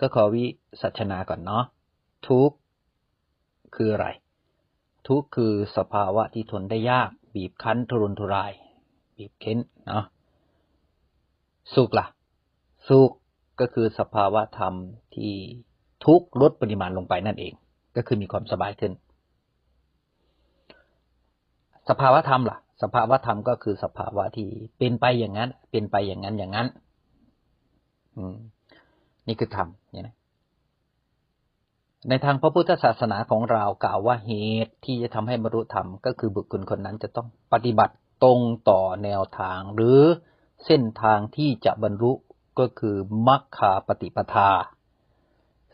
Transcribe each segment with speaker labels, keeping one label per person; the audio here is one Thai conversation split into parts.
Speaker 1: ก็ขอวิสัชนาก่อนเนาะทุกข์คืออะไร ทุกข์คือสภาวะที่ทนได้ยาก บีบคั้นทุรนทุราย บีบเค้นเนาะสุขล่ะ สุขก็คือสภาวะธรรมที่ทุกข์ลดปริมาณลงไปนั่นเอง ก็คือมีความสบายขึ้น สภาวะธรรมล่ะ สภาวะธรรมก็คือสภาวะที่เป็นไปอย่างนั้น เป็นไปอย่างนั้นอย่างนั้น อืม นี่คือธรรมเนี่ยนะในทางพระพุทธศาสนาของเรากล่าวว่าเหตุที่จะทำให้บรรลุธรรม ก็คือบุคคลคนนั้นจะต้องปฏิบัติตรงต่อแนวทาง หรือเส้นทางที่จะบรรลุก็คือมัคคาปฏิปทา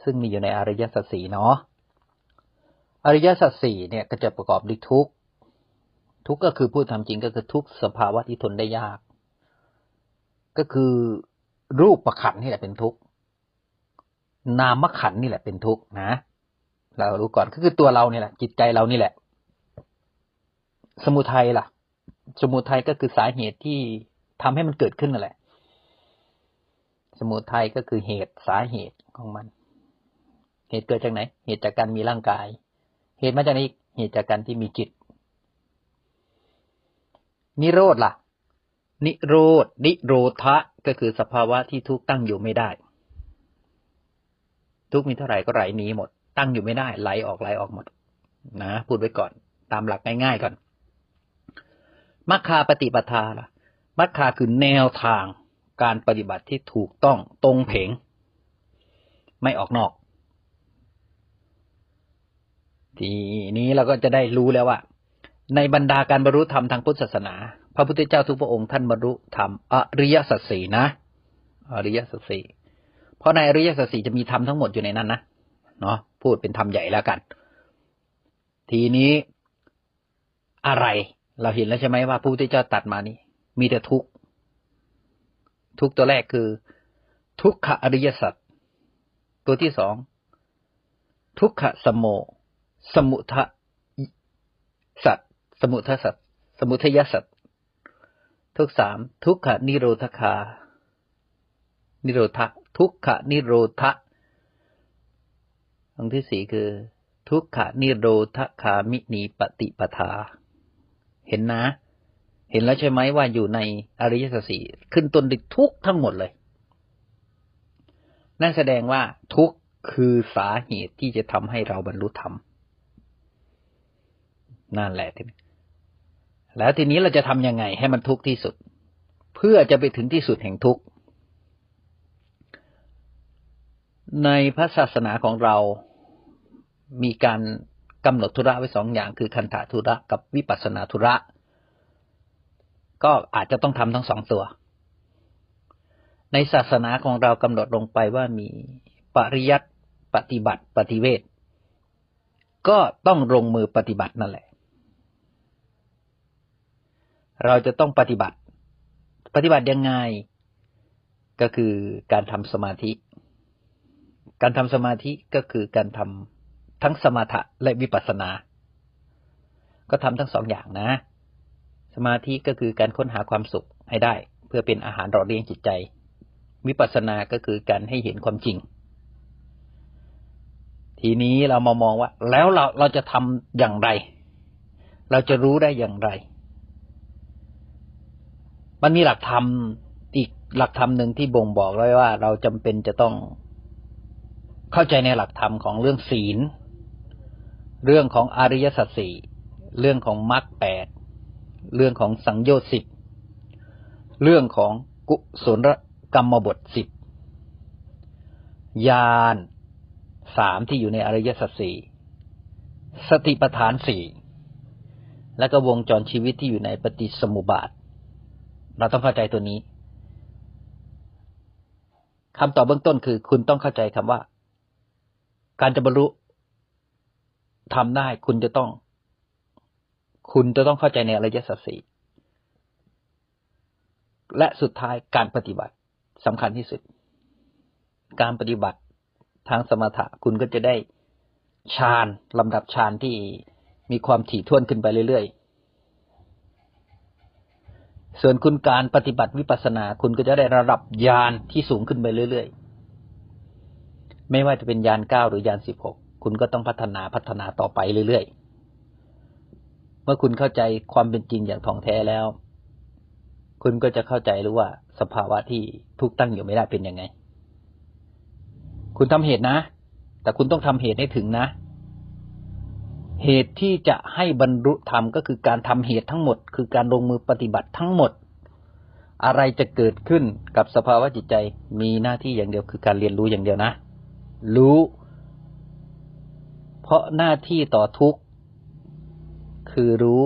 Speaker 1: ซึ่งมีอยู่ในอริยสัจสี่เนาะอริยสัจสี่เนี่ยก็จะประกอบด้วยทุกทุกก็คือพูดทำจริงก็คือทุกสภาวะที่ทนได้ยาก ก็คือรูปประขันนี่แหละเป็นทุกข์ นามขันนี่แหละเป็นทุกข์นะ เรารู้ก่อนก็คือตัวเราเนี่ยแหละ จิตใจเรานี่แหละ สมุทัยล่ะ สมุทัยก็คือสาเหตุที่ทำให้มันเกิดขึ้นนั่นแหละ สมุทัยก็คือเหตุสาเหตุของมัน เหตุเกิดจากไหน เหตุจากการมีร่างกาย เหตุมาจากไหนเหตุจากการที่มีจิต นิโรธล่ะ นิโรธนิโรธะก็คือสภาวะที่ทุกข์ตั้งอยู่ไม่ได้ ทุกมีเท่าไหร่ก็ไหลหนีหมด ตั้งอยู่ไม่ได้ไหลออกไหลออกหมด นะพูดไว้ก่อน ตามหลักง่ายๆก่อนมัคคาปฏิปทาล่ะมัคคาคือแนวทางการปฏิบัติที่ถูกต้องตรงเพงไม่ออกนอก ทีนี้เราก็จะได้รู้แล้วว่า ในบรรดาการบรรลุธรรมทางพุทธศาสนา พระพุทธเจ้าทุกพระองค์ท่านบรรลุธรรมอริยสัจสี่นะ อริยสัจสี่ ราะในอริยสัจสี่จะมีธรรมทั้งหมดอยู่ในนั้นนะเนาะพูดเป็นธรรมใหญ่แล้วกัน ทีนี้อะไรเราเห็นแล้วใช่ไหมว่าพระพุทธเจ้าตัดมานี้ มีแต่ทุกข์ทุกตัวแรกคือ ทุกขอริยสัจตัวที่สองทุกขสมโม สมุทะสัจสมุทะสัจสมุทยสัจทุกสามทุกขนิโรธคา นิโรธทุกขนิโรธอันที่สี่คือ ทุกขนิโรธคามินีปฏิปทา เห็นนะ เห็นแล้วใช่ไหมว่าอยู่ในอริยสัจสี่ขึ้นต้นด้วยทุกทั้งหมดเลย นั่นแสดงว่าทุกคือสาเหตุที่จะทำให้เราบรรลุธรรมนั่นแหละทีนี้แล้วทีนี้เราจะทำยังไงให้มันทุกข์ที่สุด เพื่อจะไปถึงที่สุดแห่งทุกข์ ในพระศาสนาของเรามีการกำหนดธุระไว้สองอย่าง คือคันธะธุระกับวิปัสสนาธุระ ก็อาจจะต้องทำทั้งสองตัว ในศาสนาของเรากำหนดลงไปว่ามีปริยัติปฏิบัติปฏิเวทก็ต้องลงมือปฏิบัตินั่นแหละ เราจะต้องปฏิบัติ ปฏิบัติยังไง ก็คือการทำสมาธิ การทำสมาธิก็คือการทำทั้งสมาธิและวิปัสสนา ก็ทำทั้งสองอย่างนะ สมาธิก็คือการค้นหาความสุขให้ได้ เพื่อเป็นอาหารหล่อเลี้ยงจิตใจ วิปัสสนาก็คือการให้เห็นความจริง ทีนี้เรามามองว่า แล้วเราเราจะทำอย่างไร เราจะรู้ได้อย่างไร มันมีหลักธรรมอีกหลักธรรมหนึ่งที่บ่งบอกไว้ว่า เราจำเป็นจะต้อง เข้าใจในหลักธรรมของเรื่องศีล เรื่องของอริยสัจสี่เรื่องของมรรคแปดเรื่องของสังโยชน์สิบเรื่องของกุศลกรรมบทสิบญาณสามที่อยู่ในอริยสัจสี่สติปัฏฐานสี่และก็วงจรชีวิตที่อยู่ในปฏิสมุบาท เราต้องเข้าใจตัวนี้คำตอบเบื้องต้นคือ คุณต้องเข้าใจคำว่า การจะบรรลุทำได้คุณจะต้อง คุณจะต้องเข้าใจในอริยสัจสี่และสุดท้ายการปฏิบัติสำคัญที่สุด การปฏิบัติทางสมถะคุณก็จะได้ฌานลำดับฌานที่มีความถี่ถ้วนขึ้นไปเรื่อยๆ ส่วนคุณการปฏิบัติวิปัสสนา คุณก็จะได้ระดับญาณที่สูงขึ้นไปเรื่อยๆ ไม่ว่าจะเป็นยานเก้าหรือยานสิบหกคุณก็ต้องพัฒนาพัฒนาต่อไปเรื่อยๆ เมื่อคุณเข้าใจความเป็นจริงอย่างท่องแท้แล้ว คุณก็จะเข้าใจรู้ว่าสภาวะที่ทุกตั้งอยู่ไม่ได้เป็นยังไง คุณทำเหตุนะ แต่คุณต้องทำเหตุให้ถึงนะ เหตุที่จะให้บรรลุธรรมก็คือการทำเหตุทั้งหมด คือการลงมือปฏิบัติทั้งหมด อะไรจะเกิดขึ้นกับสภาวะจิตใจมีหน้าที่อย่างเดียวคือการเรียนรู้อย่างเดียวนะ รู้ เพราะหน้าที่ต่อทุกข์ คือรู้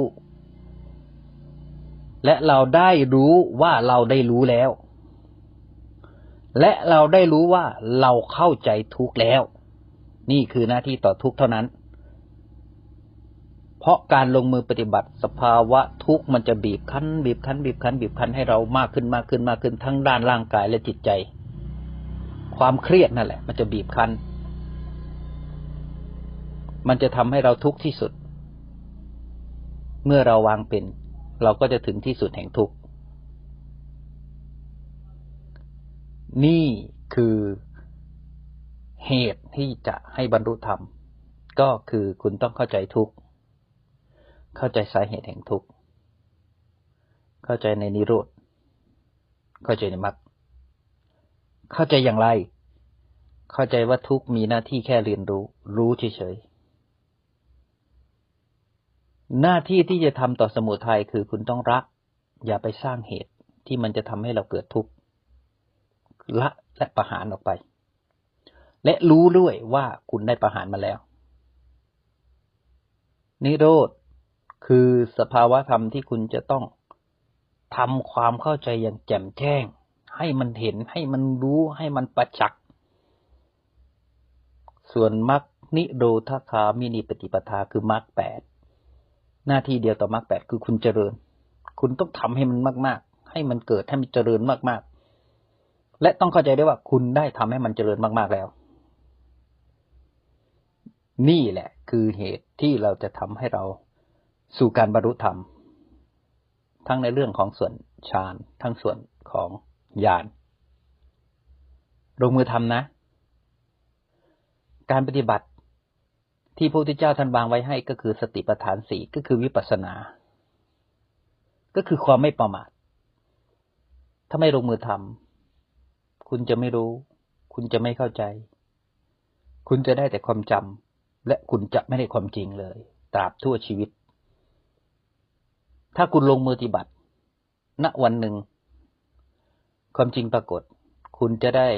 Speaker 1: และเราได้รู้ว่าเราได้รู้แล้ว และเราได้รู้ว่าเราเข้าใจทุกข์แล้ว นี่คือหน้าที่ต่อทุกข์เท่านั้น เพราะการลงมือปฏิบัติสภาวะทุกข์มันจะบีบคั้น บีบคั้น บีบคั้น บีบคั้นให้เรามากขึ้นมากขึ้นมากขึ้นทั้งด้านร่างกายและจิตใจ ความเครียดนั่นแหละ มันจะบีบคั้น มันจะทำให้เราทุกข์ที่สุด เมื่อเราวางเป็น เราก็จะถึงที่สุดแห่งทุกข์ นี่คือเหตุที่จะให้บรรลุธรรม ก็คือคุณต้องเข้าใจทุกข์ เข้าใจสาเหตุแห่งทุกข์ เข้าใจในนิโรธ เข้าใจในมรรค เข้าใจอย่างไร เข้าใจว่าทุกมีหน้าที่แค่เรียนรู้ รู้เฉยๆ หน้าที่ที่จะทำต่อสมุทัยคือคุณต้องรัก อย่าไปสร้างเหตุที่มันจะทำให้เราเกิดทุกข์ละและประหารออกไป และรู้ด้วยว่าคุณได้ประหารมาแล้ว นิโรธคือสภาวะธรรมที่คุณจะต้องทำความเข้าใจอย่างแจ่มแจ้ง ให้มันเห็นให้มันรู้ให้มันประจักษ์ส่วนมรรคนิโรธคามินิปฏิปทาคือมรรคแปดหน้าที่เดียวต่อมรรคแปดคือคุณเจริญ คุณต้องทำให้มันมาก ๆ ให้มันเกิดให้มันเจริญมากๆ และต้องเข้าใจด้วยว่าคุณได้ทำให้มันเจริญมากๆแล้ว นี่แหละคือเหตุที่เราจะทำให้เราสู่การบรรลุธรรม ทั้งในเรื่องของส่วนฌานทั้งส่วนของ ญาณลงมือทำนะ การปฏิบัติที่พระพุทธเจ้าท่านวางไว้ให้ก็คือสติปัฏฐานสี่ก็คือวิปัสสนา ก็คือความไม่ประมาท ถ้าไม่ลงมือทำคุณจะไม่รู้ คุณจะไม่เข้าใจ คุณจะได้แต่ความจำและคุณจะไม่ได้ความจริงเลย ตราบทั่วชีวิต ถ้าคุณลงมือปฏิบัติ ณวันหนึ่ง ความจริงปรากฏ คุณจะได้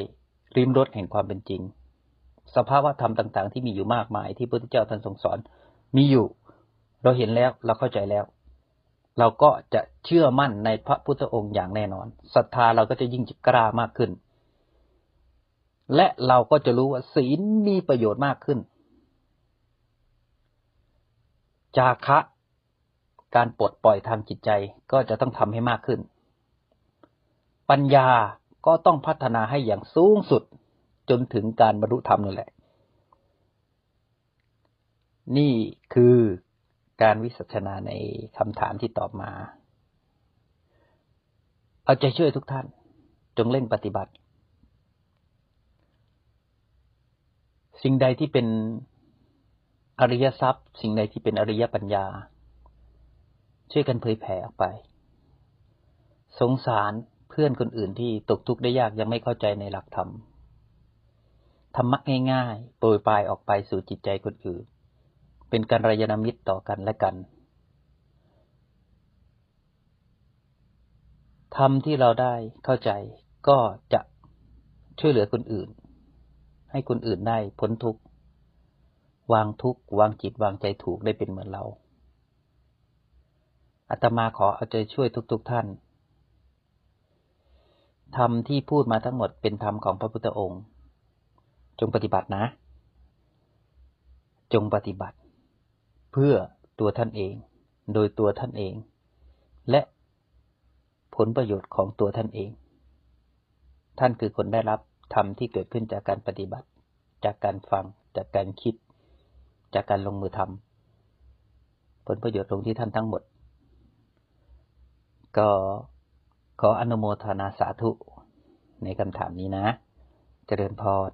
Speaker 1: ริมรสแห่งความเป็นจริง สภาวะธรรมต่าง ๆ ที่มีอยู่มากมาย ที่พระพุทธเจ้าท่านทรงสอน มีอยู่ เราเห็นแล้วเราเข้าใจแล้ว เราก็จะเชื่อมั่นในพระพุทธองค์อย่างแน่นอนศรัทธาเราก็จะยิ่งจะกล้ามากขึ้น และเราก็จะรู้ว่าศีลมีประโยชน์มากขึ้น จาคะการปลดปล่อยทางจิตใจก็จะต้องทำให้มากขึ้น ปัญญาก็ต้องพัฒนาให้อย่างสูงสุดจนถึงการบรรลุธรรมนั่นแหละ นี่คือการวิสัชนาในคำถามที่ตอบมา เอาใจช่วยทุกท่าน จงเร่งปฏิบัติ สิ่งใดที่เป็นอริยทรัพย์ สิ่งใดที่เป็นอริยปัญญา ช่วยกันเผยแผ่ออกไป สงสาร เพื่อนคนอื่นที่ตกทุกข์ได้ยากยังไม่เข้าใจในหลักธรรมธรรมะง่ายๆโปรยปลายออกไปสู่จิตใจคนอื่น เป็นการรยานมิตรต่อกันและกันธรรมที่เราได้เข้าใจก็จะช่วยเหลือคนอื่น ให้คนอื่นได้พ้นทุกข์วางทุกข์วางจิตวางใจถูกได้เป็นเหมือนเราอาตมาขอเอาใจช่วยทุกๆทท่าน ธรรมที่พูดมาทั้งหมดเป็นธรรมของพระพุทธองค์ จงปฏิบัตินะ จงปฏิบัติ เพื่อตัวท่านเอง โดยตัวท่านเอง และผลประโยชน์ของตัวท่านเอง ท่านคือคนได้รับธรรมที่เกิดขึ้นจากการปฏิบัติ จากการฟัง จากการคิด จากการลงมือทำผลประโยชน์ลงที่ท่านทั้งหมด ก็ ขออนุโมทนาสาธุในคำถามนี้นะ เจริญพร